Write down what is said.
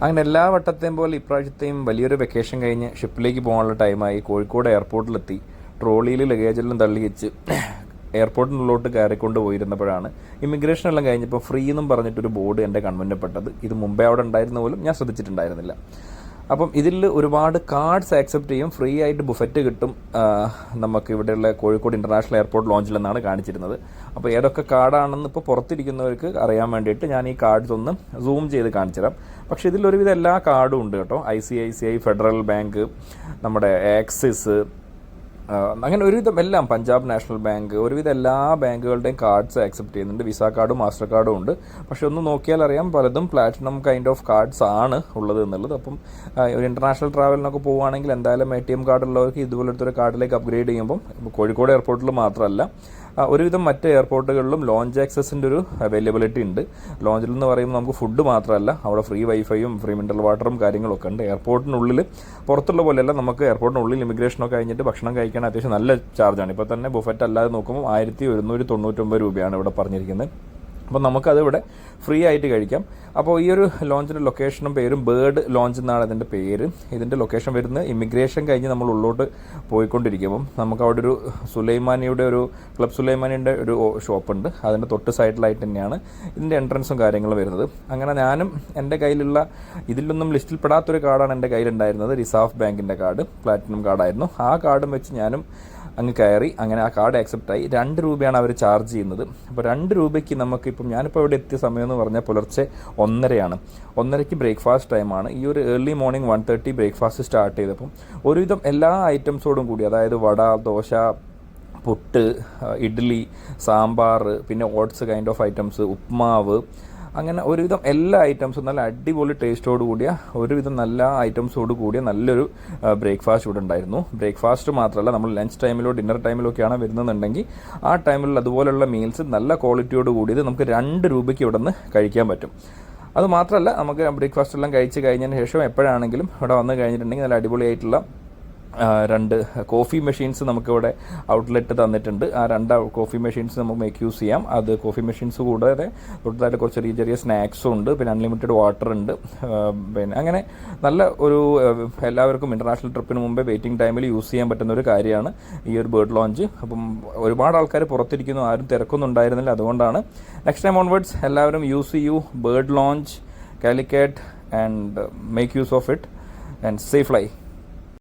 അങ്ങനെ എല്ലാ വട്ടത്തെയും പോലെ ഇപ്രാവശ്യത്തെയും വലിയൊരു വെക്കേഷൻ കഴിഞ്ഞ് ഷിപ്പിലേക്ക് പോകാനുള്ള ടൈമായി കോഴിക്കോട് എയർപോർട്ടിലെത്തി ട്രോളിയിൽ ലഗേജെല്ലാം തള്ളി വെച്ച് എയർപോർട്ടിനുള്ളിലോട്ട് കയറിക്കൊണ്ട് പോയിരുന്നപ്പോഴാണ് ഇമിഗ്രേഷൻ എല്ലാം കഴിഞ്ഞപ്പോൾ ഫ്രീ എന്നും പറഞ്ഞിട്ടൊരു ബോർഡ് എന്റെ കൺമുന്നിൽ പെട്ടത്. ഇത് മുമ്പേ അവിടെ ഉണ്ടായിരുന്ന പോലും ഞാൻ ശ്രദ്ധിച്ചിട്ടുണ്ടായിരുന്നില്ല. അപ്പം ഇതിൽ ഒരുപാട് കാർഡ്സ് ആക്സെപ്റ്റ് ചെയ്യും. ഫ്രീ ആയിട്ട് ബുഫറ്റ് കിട്ടും. നമുക്ക് ഇവിടെയുള്ള കോഴിക്കോട് ഇന്റർനാഷണൽ എയർപോർട്ട് ലോഞ്ചിൽ നിന്നാണ് കാണിച്ചിരുന്നത്. അപ്പോൾ ഏതൊക്കെ കാർഡാണെന്ന് ഇപ്പോൾ പുറത്തിരിക്കുന്നവർക്ക് അറിയാൻ വേണ്ടിയിട്ട് ഞാൻ ഈ കാർഡ്സ് ഒന്ന് സൂം ചെയ്ത് കാണിച്ചു തരാം പക്ഷേ ഇതിൽ ഒരുവിധം എല്ലാ കാർഡും ഉണ്ട് കേട്ടോ. I C I C I federal bank നമ്മുടെ ആക്സിസ് അങ്ങനെ ഒരുവിധം എല്ലാം പഞ്ചാബ് നാഷണൽ ബാങ്ക് ഒരുവിധം എല്ലാ ബാങ്കുകളുടെയും കാർഡ്സ് ആക്സെപ്റ്റ് ചെയ്യുന്നുണ്ട്. വിസ കാർഡും മാസ്റ്റർ കാർഡും ഉണ്ട്. പക്ഷെ ഒന്ന് നോക്കിയാൽ അറിയാം പലതും പ്ലാറ്റിനം കൈൻഡ് ഓഫ് കാർഡ്സ് ആണ് ഉള്ളത് എന്നുള്ളത്. അപ്പം ഒരു ഇന്റർനാഷണൽ ട്രാവലിനൊക്കെ പോവുകയാണെങ്കിൽ എന്തായാലും എ ടി എം കാർഡ് ഉള്ളവർക്ക് ഇതുപോലത്തെ ഒരു കാർഡിലേക്ക് അപ്ഗ്രേഡ് ചെയ്യുമ്പം കോഴിക്കോട് എയർപോർട്ടിൽ മാത്രമല്ല ഒരുവിധം മറ്റ് എയർപോർട്ടുകളിലും ലോഞ്ച് ആക്സസിന്റെ ഒരു അവൈലബിലിറ്റി ഉണ്ട്. ലോഞ്ചിൽ എന്ന് പറയുമ്പോൾ നമുക്ക് ഫുഡ് മാത്രമല്ല അവിടെ ഫ്രീ വൈഫൈയും ഫ്രീ മിനറൽ വാട്ടറും കാര്യങ്ങളൊക്കെ ഉണ്ട്. എയർപോർട്ടിനുള്ളിൽ പുറത്തുള്ള പോലെയല്ല നമുക്ക് എയർപോർട്ടിനുള്ളിൽ ഇമിഗ്രേഷനൊക്കെ കഴിഞ്ഞിട്ട് ഭക്ഷണം കഴിക്കാൻ അത്യാവശ്യം നല്ല ചാർജാണ് ഇപ്പോൾ തന്നെ ബുഫറ്റ് അല്ലാതെ നോക്കുമ്പോൾ ആയിരത്തി ഒരുന്നൂറ്റി തൊണ്ണൂറ്റൊമ്പത് രൂപയാണ് ഇവിടെ പറഞ്ഞിരിക്കുന്നത്. അപ്പോൾ നമുക്കത് ഇവിടെ ഫ്രീ ആയിട്ട് കഴിക്കാം. അപ്പോൾ ഈ ഒരു ലോഞ്ചിന്റെ ലൊക്കേഷനും പേരും ബേർഡ് ലോഞ്ച് എന്നാണ് ഇതിന്റെ പേര്. ഇതിന്റെ ലൊക്കേഷൻ വരുന്നത് ഇമിഗ്രേഷൻ കഴിഞ്ഞ് നമ്മൾ ഉള്ളോട്ട് പോയിക്കൊണ്ടിരിക്കുമ്പം നമുക്ക് അവിടെ ഒരു സുലൈമാനിയുടെ ഒരു ക്ലബ് സുലൈമാനിയുടെ ഒരു ഷോപ്പുണ്ട് അതിന്റെ തൊട്ട് സൈഡിലായിട്ട് തന്നെയാണ് ഇതിന്റെ എൻട്രൻസും കാര്യങ്ങളും വരുന്നത്. അങ്ങനെ ഞാനും എന്റെ കയ്യിലുള്ള ഇതിലൊന്നും ലിസ്റ്റിൽ പെടാത്തൊരു കാർഡാണ് എന്റെ കയ്യിലുണ്ടായിരുന്നത്. റിസർവ് ബാങ്കിന്റെ കാർഡ് പ്ലാറ്റിനം കാർഡായിരുന്നു ആ കാർഡും വെച്ച് ഞാനും അങ്ങ് കയറി അങ്ങനെ ആ കാർഡ് ആക്സെപ്റ്റ് ആയി. രണ്ട് രൂപയാണ് അവർ ചാർജ് ചെയ്യുന്നത്. അപ്പോൾ രണ്ട് രൂപയ്ക്ക് നമുക്കിപ്പം ഞാനിപ്പോൾ ഇവിടെ എത്തിയ സമയം എന്ന് പറഞ്ഞാൽ പുലർച്ചെ ഒന്നരയാണ്. ഒന്നരയ്ക്ക് ബ്രേക്ക്ഫാസ്റ്റ് ടൈമാണ് ഈ ഒരു early morning one thirty breakfast start ചെയ്തപ്പം ഒരുവിധം എല്ലാ ഐറ്റംസോടും കൂടി അതായത് വട ദോശ പുട്ട് ഇഡ്ഡലി സാമ്പാർ പിന്നെ ഓട്സ് കൈൻഡ് ഓഫ് ഐറ്റംസ് ഉപ്മാവ് അങ്ങനെ ഒരുവിധം എല്ലാ ഐറ്റംസും നല്ല അടിപൊളി ടേസ്റ്റോട് കൂടിയ ഒരുവിധം നല്ല ഐറ്റംസോട് കൂടിയ നല്ലൊരു ബ്രേക്ക്ഫാസ്റ്റ് ഇവിടെ ഉണ്ടായിരുന്നു. ബ്രേക്ക്ഫാസ്റ്റ് മാത്രമല്ല നമ്മൾ ലഞ്ച് ടൈമിലോ ഡിന്നർ ടൈമിലോ ഒക്കെയാണ് വരുന്നതെന്നുണ്ടെങ്കിൽ ആ ടൈമിൽ അതുപോലെയുള്ള മീൽസ് നല്ല ക്വാളിറ്റിയോട് കൂടിയത് നമുക്ക് രണ്ട് രൂപയ്ക്ക് ഇവിടെ നിന്ന് കഴിക്കാൻ പറ്റും. അത് മാത്രമല്ല നമുക്ക് ബ്രേക്ക്ഫാസ്റ്റ് എല്ലാം കഴിച്ച് കഴിഞ്ഞതിന് ശേഷം എപ്പോഴാണെങ്കിലും ഇവിടെ വന്ന് കഴിഞ്ഞിട്ടുണ്ടെങ്കിൽ നല്ല അടിപൊളിയായിട്ടുള്ള രണ്ട് കോഫി മെഷീൻസ് നമുക്കിവിടെ ഔട്ട്ലെറ്റ് തന്നിട്ടുണ്ട്. ആ രണ്ട് കോഫി മെഷീൻസ് നമുക്ക് മേക്ക് യൂസ് ചെയ്യാം. അത് കോഫി മെഷീൻസ് കൂടാതെ തൊട്ടതായിട്ട് കുറച്ച് ചെറിയ ചെറിയ സ്നാക്സും ഉണ്ട്. പിന്നെ അൺലിമിറ്റഡ് വാട്ടർ ഉണ്ട്. പിന്നെ അങ്ങനെ നല്ല ഒരു എല്ലാവർക്കും ഇന്റർനാഷണൽ ട്രിപ്പിന് മുമ്പേ വെയിറ്റിംഗ് ടൈമിൽ യൂസ് ചെയ്യാൻ പറ്റുന്ന ഒരു കാര്യമാണ് ഈ ഒരു ബേർഡ് ലോഞ്ച് അപ്പം ഒരുപാട് ആൾക്കാർ പുറത്തിരിക്കുന്നു ആരും തിരക്കൊന്നും ഉണ്ടായിരുന്നില്ല അതുകൊണ്ടാണ് നെക്സ്റ്റ് ടൈം ഓൺവേർഡ്സ് എല്ലാവരും യൂസ് ചെയ്യൂ. Bird lounge Calicut and make use of it and safe lie